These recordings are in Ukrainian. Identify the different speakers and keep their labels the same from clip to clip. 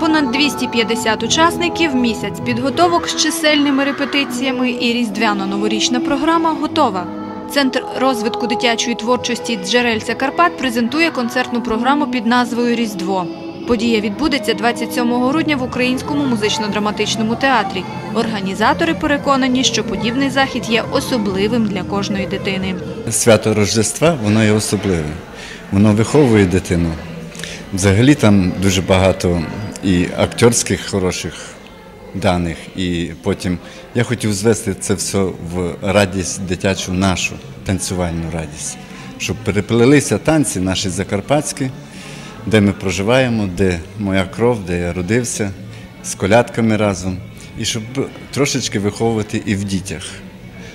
Speaker 1: Понад 250 учасників, місяць підготовок з чисельними репетиціями і різдвяно-новорічна програма готова. Центр розвитку дитячої творчості Джерельця Карпат презентує концертну програму під назвою Різдво. Подія відбудеться 27 грудня в Українському музично-драматичному театрі. Організатори переконані, що подібний захід є особливим для кожної дитини.
Speaker 2: Свято Рождества, воно є особливе. Воно виховує дитину. Взагалі там дуже багато і акторських хороших даних, і потім я хотів звести це все в радість дитячу нашу, танцювальну радість, щоб переплелися танці наші закарпатські, де ми проживаємо, де моя кров, де я родився, з колядками разом, і щоб трошечки виховувати і в дітях.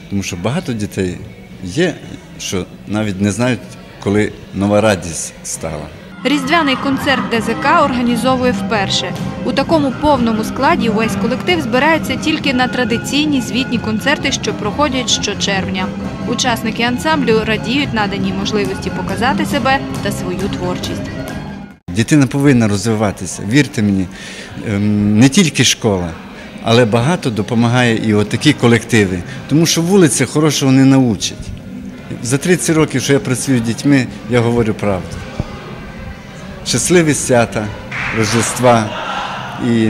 Speaker 2: Тому що багато дітей є, що навіть не знають, коли нова радість стала.
Speaker 1: Різдвяний концерт ДЗК організовує вперше. У такому повному складі увесь колектив збирається тільки на традиційні звітні концерти, що проходять щочервня. Учасники ансамблю радіють наданій можливості показати себе та свою творчість.
Speaker 2: Дитина повинна розвиватися. Вірте мені, ем, не тільки школа, але багато допомагає і отакі колективи. Тому що вулиця хорошого не научить. За 30 років, що я працюю з дітьми, я говорю правду. Щасливі свята, Рождества і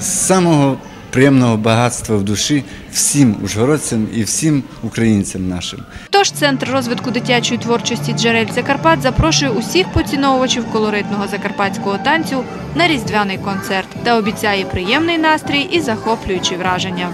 Speaker 2: самого приємного багатства в душі всім ужгородцям і всім українцям нашим.
Speaker 1: Тож центр розвитку дитячої творчості Джерельця Карпат запрошує усіх поціновувачів колоритного закарпатського танцю на різдвяний концерт та обіцяє приємний настрій і захоплюючі враження.